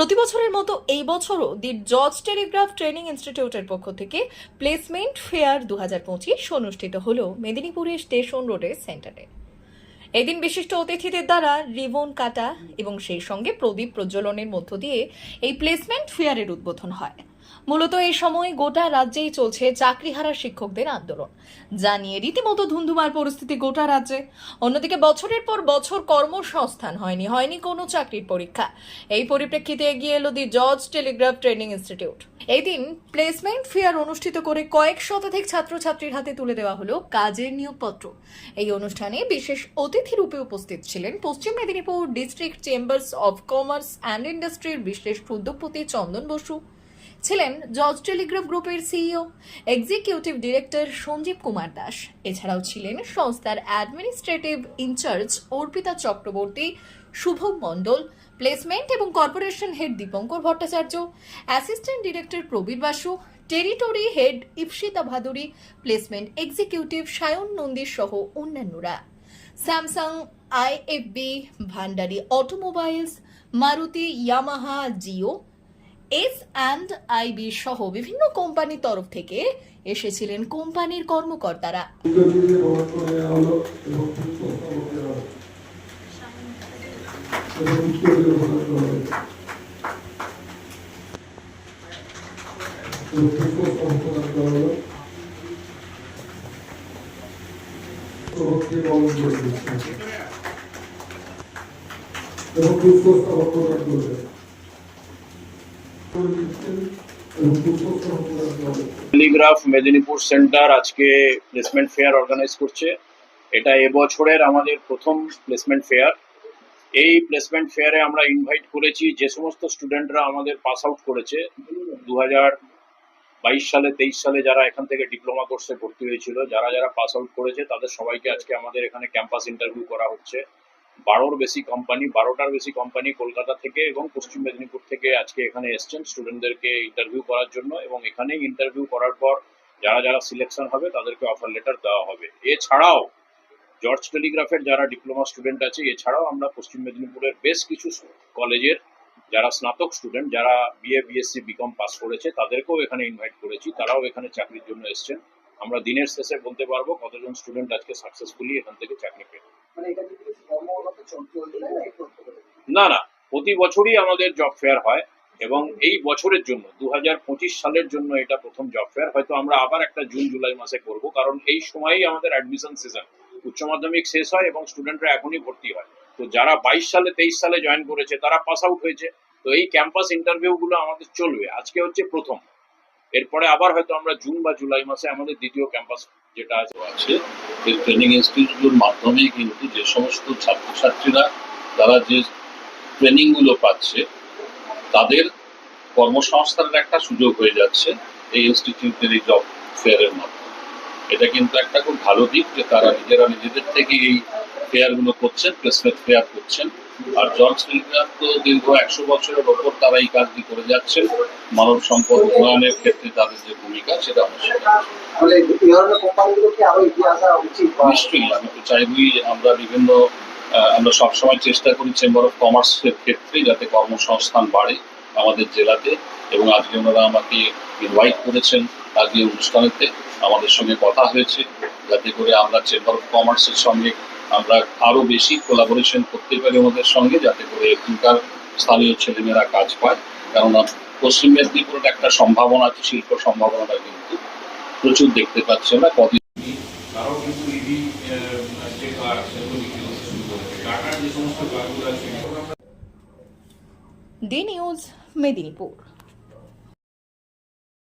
প্রতি বছরের মতো এই বছরও দি জর্জ টেলিগ্রাফ ট্রেনিং ইনস্টিটিউটের পক্ষ থেকে প্লেসমেন্ট ফেয়ার দু হাজার পঁচিশ অনুষ্ঠিত হল মেদিনীপুরের স্টেশন রোডের সেন্টারে। এদিন বিশিষ্ট অতিথিদের দ্বারা রিবন কাটা এবং সেই সঙ্গে প্রদীপ প্রজ্বলনের মধ্য দিয়ে এই প্লেসমেন্ট ফেয়ারের উদ্বোধন হয়। মূলত এই সময় গোটা রাজ্যেই চলছে চাকরিহারা শিক্ষকদের আন্দোলন। যা নিয়ে রীতিমতো ধুন্ধুমার পরিস্থিতি গোটা রাজ্যে। অন্যদিকে বছরের পর বছর কর্মসংস্থান হয়নি হয়নি কোনো চাকরির পরীক্ষা। এই পরিপ্রেক্ষিতে এগিয়ে এলো the George Telegraph training institute. এই দিন প্লেসমেন্ট ফেয়ার অনুষ্ঠিত করে কয়েক শতাধিক ছাত্রছাত্রীর হাতে তুলে দেওয়া হলো কাজের নিয়োগপত্র। এই অনুষ্ঠানে বিশেষ অতিথি রূপে উপস্থিত ছিলেন Paschim Medinipur district chambers of commerce and ইন্ডাস্ট্রির বিশেষ উদ্যোগপতি চন্দন বসু। ছিলেন জর্জ টেলিগ্রাফ গ্রুপের CEO, executive director Sanjib Kumar Das. এছাড়াও ছিলেন সংস্থার administrative incharge Arpita Chakraborty, Shubham Mondal, placement এবং corporation head Dipankar Bhattacharya, assistant director Prabir Basu, territory head Ipsita Bhaduri, placement executive Sayan Nandi সহ অন্যান্যরা। Samsung, IFB, Bhandari automobiles, Maruti, Yamaha, Jio S and IB সহ বিভিন্ন কোম্পানির তরফ থেকে এসেছিলেন কোম্পানির কর্মকর্তারা। এবং টেলিগ্রাফ মেদিনীপুর সেন্টার আজকে প্লেসমেন্ট ফেয়ার অর্গানাইজ করছে। এটা এবছরের আমাদের প্রথম প্লেসমেন্ট ফেয়ার এই প্লেসমেন্ট ফেয়ারে আমরা ইনভাইট করেছি যে সমস্ত স্টুডেন্টরা আমাদের পাস আউট করেছে। দু বাইশ সালে, তেইশ সালে যারা এখান থেকে ডিপ্লোমা কোর্সে ভর্তি হয়েছিল, যারা যারা পাস আউট করেছে, তাদের সবাইকে আজকে আমাদের এখানে ক্যাম্পাস ইন্টারভিউ করা হচ্ছে। বারোর বেশি কোম্পানি বারোটার বেশি কোম্পানি কলকাতা থেকে এবং পশ্চিম মেদিনীপুর থেকে আজকে এখানে এসছেন স্টুডেন্টদেরকে ইন্টারভিউ করার জন্য এবং এখানেই ইন্টারভিউ করার পর যারা যারা সিলেকশন হবে তাদেরকে অফার লেটার দেওয়া হবে। এছাড়াও জর্জ টেলিগ্রাফের যারা ডিপ্লোমা স্টুডেন্ট আছে, এছাড়াও আমরা পশ্চিম মেদিনীপুরের বেশ কিছু কলেজের যারা স্নাতক স্টুডেন্ট যারা বিএ বিএসসি বিকম পাস করেছে, তাদেরকেও এখানে ইনভাইট করেছি। তারাও এখানে চাকরির জন্য এসছেন। আমরা দিনের শেষে বলতে পারব কতজন স্টুডেন্ট আজকে সাকসেসফুলি এখান থেকে চাকরি পেল মানে না না প্রতি বছরই আমাদের জব ফেয়ার হয় এবং এই বছরের জন্য দু সালের জন্য এটা প্রথম জব ফেয়ার হয়তো আমরা আবার একটা জুন, জুলাই মাসে করব, কারণ এই সময়ই আমাদের অ্যাডমিশন সিজন উচ্চ মাধ্যমিক শেষ হয় এবং স্টুডেন্টরা এখনই ভর্তি হয়। তো যারা বাইশ সালে, তেইশ সালে জয়েন করেছে, তারা পাস আউট হয়েছে। তো এই ক্যাম্পাস ইন্টারভিউ গুলো আমাদের চলবে। আজকে হচ্ছে প্রথম। এরপরে আবার হয়তো আমরা জুন বা জুলাই মাসে আমাদের দ্বিতীয় ক্যাম্পাস যেটা আছে এই ট্রেনিং ইনস্টিটিউটগুলোর মাধ্যমে কিন্তু যে সমস্ত ছাত্রছাত্রীরা, তারা যে ট্রেনিংগুলো পাচ্ছে, তাদের কর্মসংস্থানের একটা সুযোগ হয়ে যাচ্ছে এই ইনস্টিটিউটের এই জব ফেয়ারের মাধ্যমে এটা কিন্তু একটা খুব ভালো দিক যে তারা নিজেরা নিজেদের থেকে এই ফেয়ারগুলো করছেন প্লেসমেন্ট ফেয়ার করছেন। আর জর্জ টেলিগ্রাফ তো দীর্ঘ একশো বছরের ওপর তারা এই কাজটি করে যাচ্ছেন। মানব সম্পদ উন্নয়নের ক্ষেত্রে তাদের যে ভূমিকা সেটা নিশ্চয়ই আমি তো চাইবই আমরা বিভিন্ন আমরা সবসময় চেষ্টা করি চেম্বার অফ কমার্সের ক্ষেত্রে যাতে কর্মসংস্থান বাড়ে আমাদের জেলাতে এবং আজকে ওনারা আমাকে ইনভাইট করেছেন আজকে অনুষ্ঠানেতে। আমাদের সঙ্গে কথা হয়েছে। যাতে করে আমরা চেম্বার অফ কমার্সের সঙ্গে আমরা আরও বেশি কোলাবোরেশন করতে পারি ওনাদের সঙ্গে যাতে করে এখানকার স্থানীয় ছেলেমেয়েরা কাজ পায়। কেননা পশ্চিম মেদিনীপুরের একটা সম্ভাবনা আছে শিল্প সম্ভাবনাটা কিন্তু প্রচুর দেখতে পাচ্ছি আমরা। কদিন তারাও কিন্তু ইভি যে কার সেগুলো শুরু করেছে। টাটার যে সমস্ত কারগুলো আছে ডি নিউজ মেদিনীপুর